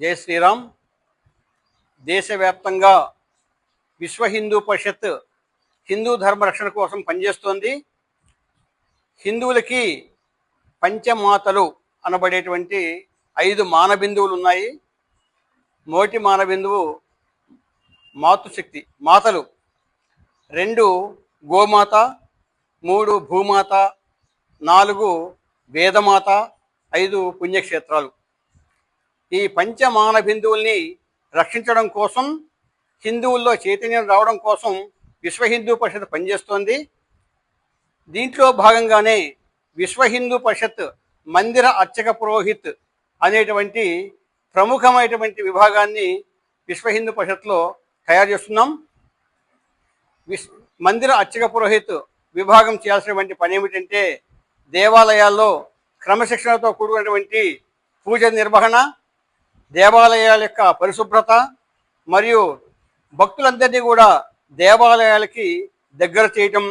జై శ్రీరామ్. దేశవ్యాప్తంగా విశ్వ హిందూ పరిషత్ హిందూ ధర్మ రక్షణ కోసం పనిచేస్తోంది. హిందువులకి పంచమాతలు అనబడేటువంటి ఐదు మానబిందువులు ఉన్నాయి. మొదటి మానబిందువు మాతృశక్తి మాతలు. రెండు గోమాత మూడు భూమాత నాలుగు వేదమాత ఐదు పుణ్యక్షేత్రాలు. ఈ పంచమాన బిందువుల్ని రక్షించడం కోసం హిందువుల్లో చైతన్యం రావడం కోసం విశ్వ హిందూ పరిషత్ పనిచేస్తోంది. దీంట్లో భాగంగానే విశ్వ హిందూ పరిషత్ మందిర అర్చక పురోహిత్ అనేటువంటి ప్రముఖమైనటువంటి విభాగాన్ని విశ్వ హిందూ పరిషత్లో తయారు చేస్తున్నాం. విశ్ మందిర అర్చక పురోహిత్ విభాగం చేయాల్సినటువంటి పని ఏమిటంటే దేవాలయాల్లో క్రమశిక్షణతో కూడినటువంటి పూజ నిర్వహణ దేవాలయాల యొక్క పరిశుభ్రత మరియు భక్తులందరినీ కూడా దేవాలయాలకి దగ్గర చేయటం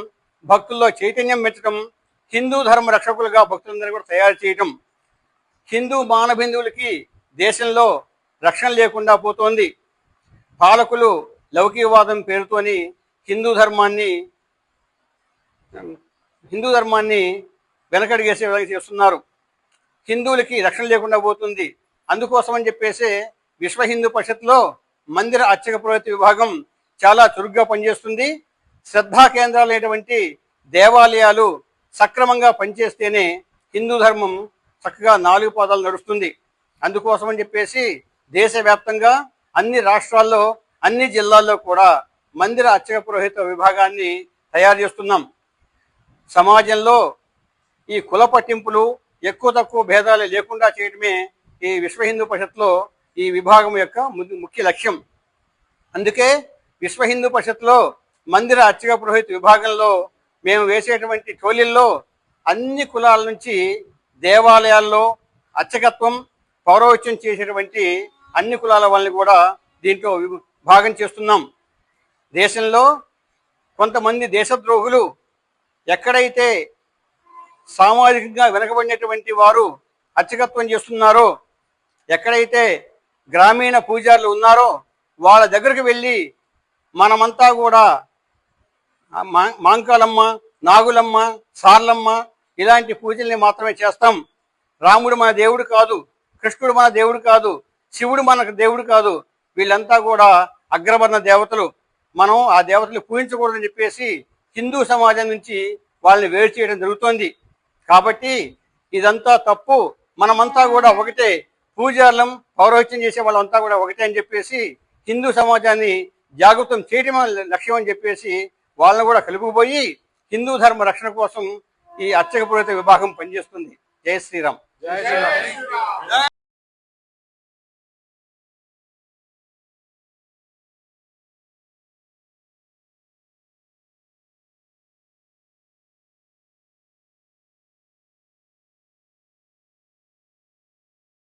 భక్తుల్లో చైతన్యం పెంచడం హిందూ ధర్మ రక్షకులుగా భక్తులందరినీ కూడా తయారు చేయటం హిందూ మానబిందువులకి దేశంలో రక్షణ లేకుండా పోతోంది. పాలకులు లౌకికవాదం పేరుతోని హిందూ ధర్మాన్ని హిందూ ధర్మాన్ని వెనకడిగేసే విధంగా చేస్తున్నారు. హిందువులకి రక్షణ లేకుండా పోతుంది. అందుకోసం అని చెప్పేసి విశ్వ హిందూ పరిషత్లో మందిర అర్చక పురోహిత విభాగం చాలా చురుగ్గా పనిచేస్తుంది. శ్రద్ధా కేంద్రాలు అయినటువంటి దేవాలయాలు సక్రమంగా పనిచేస్తేనే హిందూ ధర్మం చక్కగా నాలుగు పాదాలు నడుస్తుంది. అందుకోసం అని చెప్పేసి దేశవ్యాప్తంగా అన్ని రాష్ట్రాల్లో అన్ని జిల్లాల్లో కూడా మందిర అర్చక పురోహిత విభాగాన్ని తయారు చేస్తున్నాం. సమాజంలో ఈ కుల పట్టింపులు ఎక్కువ తక్కువ భేదాలు లేకుండా చేయడమే ఈ విశ్వ హిందూ పరిషత్లో ఈ విభాగం యొక్క ము- ముఖ్య లక్ష్యం. అందుకే విశ్వ హిందూ పరిషత్లో మందిర అర్చక పురోహిత విభాగంలో మేము వేసేటువంటి టోలీల్లో అన్ని కులాల నుంచి దేవాలయాల్లో అర్చకత్వం పౌరవత్యం చేసేటువంటి అన్ని కులాల వాళ్ళని కూడా దీంట్లో భాగం చేస్తున్నాం. దేశంలో కొంతమంది దేశద్రోహులు ఎక్కడైతే సామాజికంగా వెనకబడినటువంటి వారు అర్చకత్వం చేస్తున్నారో ఎక్కడైతే గ్రామీణ పూజారులు ఉన్నారో వాళ్ళ దగ్గరికి వెళ్ళి మనమంతా కూడా మాంకాలమ్మ నాగులమ్మ సార్లమ్మ ఇలాంటి పూజల్ని మాత్రమే చేస్తాం. రాముడు మన దేవుడు కాదు కృష్ణుడు మన దేవుడు కాదు శివుడు మనకు దేవుడు కాదు వీళ్ళంతా కూడా అగ్రవర్ణ దేవతలు. మనం ఆ దేవతలు పూజించకూడదని చెప్పేసి హిందూ సమాజం నుంచి వాళ్ళని వేరు చేయడం జరుగుతోంది. కాబట్టి ఇదంతా తప్పు. మనమంతా కూడా ఒకటే పూజార్లం పౌరోహిత్యం చేసే వాళ్ళంతా కూడా ఒకటే అని చెప్పేసి హిందూ సమాజాన్ని జాగృతం చేయడం లక్ష్యం అని చెప్పేసి వాళ్ళని కూడా కలుపుకుపోయి హిందూ ధర్మ రక్షణ కోసం ఈ అర్చక పురోహిత విభాగం పనిచేస్తుంది. జై శ్రీరామ్.